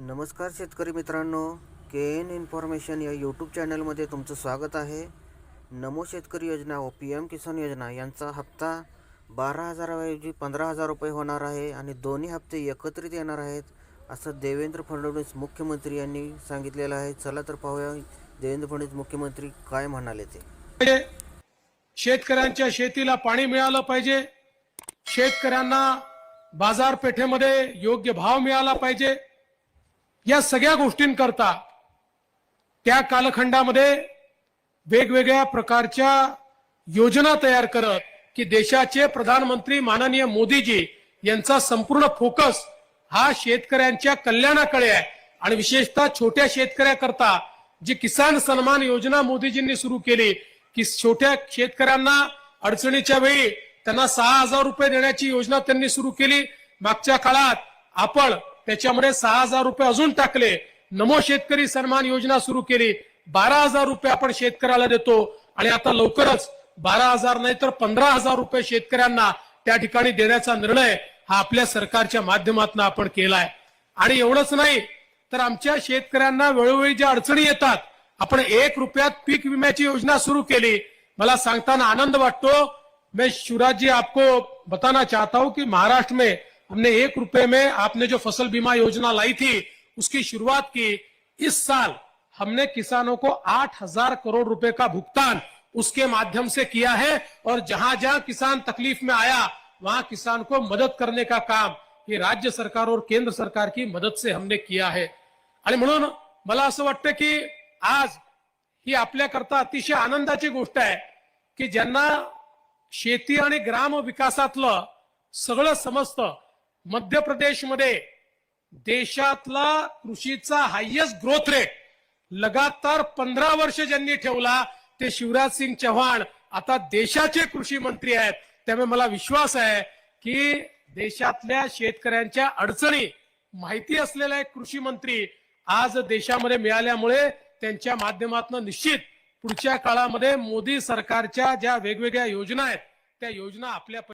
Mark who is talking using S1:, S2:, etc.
S1: नमस्कार शेतकरी मित्रांनो के एन इन्फॉर्मेशन या यूट्यूब चॅनलमध्ये तुमचं स्वागत आहे. नमो शेतकरी योजना व पी एम किसान योजना यांचा हप्ता बारा हजाराऐवजी पंधरा हजार रुपये होणार आहे आणि दोन्ही हप्ते एकत्रित येणार आहेत असं देवेंद्र फडणवीस मुख्यमंत्री यांनी सांगितलेलं आहे. चला तर पाहूया देवेंद्र फडणवीस मुख्यमंत्री काय म्हणाले ते.
S2: शेतकऱ्यांच्या शेतीला पाणी मिळालं पाहिजे. शेतकऱ्यांना बाजारपेठेमध्ये योग्य भाव मिळाला पाहिजे. या सगळ्या गोष्टींकरता त्या कालखंडामध्ये वेगवेगळ्या प्रकारच्या योजना तयार करत की देशाचे प्रधानमंत्री माननीय मोदीजी यांचा संपूर्ण फोकस हा शेतकऱ्यांच्या कल्याणाकडे आहे. आणि विशेषतः छोट्या शेतकऱ्याकरता जी किसान सन्मान योजना मोदीजींनी सुरू केली की छोट्या शेतकऱ्यांना अडचणीच्या वेळी त्यांना सहा हजार रुपये देण्याची योजना त्यांनी सुरू केली. मागच्या काळात आपण त्याच्यामध्ये सहा हजार रुपये अजून टाकले. नमो शेतकरी सन्मान योजना सुरू केली. बारा हजार रुपये आपण शेतकऱ्याला देतो. आणि आता लवकरच बारा हजार नाही तर पंधरा हजार रुपये शेतकऱ्यांना त्या ठिकाणी देण्याचा निर्णय हा आपल्या सरकारच्या माध्यमातून आपण केलाय. आणि एवढंच नाही तर आमच्या शेतकऱ्यांना वेळोवेळी ज्या अडचणी येतात आपण एक रुपयात पीक विम्याची योजना सुरू केली. मला सांगताना आनंद वाटतो. मैं शिवराज जी आपको बताना चाहता हूं कि महाराष्ट्र में हमने एक रुपए में आपने जो फ़सल बीमा योजना लाई थी, उसकी शुरुआत की। इस साल हमने किसानों को आठ हज़ार करोड़ रुपए का भुगतान उसके माध्यम से किया है और जहाँ जहाँ किसान तकलीफ़ में आया, वहाँ किसान को मदद करने का काम ये राज्य सरकार और केंद्र सरकार की मदद से हमने किया है। आणि की आज ही आपल्याकरता अतिशय आनंदाची गोष्ट आहे की ज्यांना शेती ग्राम विकासातलं सगळं समजतं मध्य प्रदेशमध्ये देशातला कृषीचा हायएस्ट ग्रोथ रेट लगातार पंधरा वर्ष ज्यांनी ठेवला ते शिवराज सिंग चव्हाण आता देशाचे कृषी मंत्री आहेत. त्यामुळे मला विश्वास आहे की देशातल्या शेतकऱ्यांच्या अडचणी माहिती असलेला एक कृषी मंत्री आज देशामध्ये मिळाल्यामुळे त्यांच्या माध्यमातून निश्चित पुढच्या काळामध्ये मोदी सरकारच्या ज्या वेगवेगळ्या योजना आहेत त्या योजना आपल्या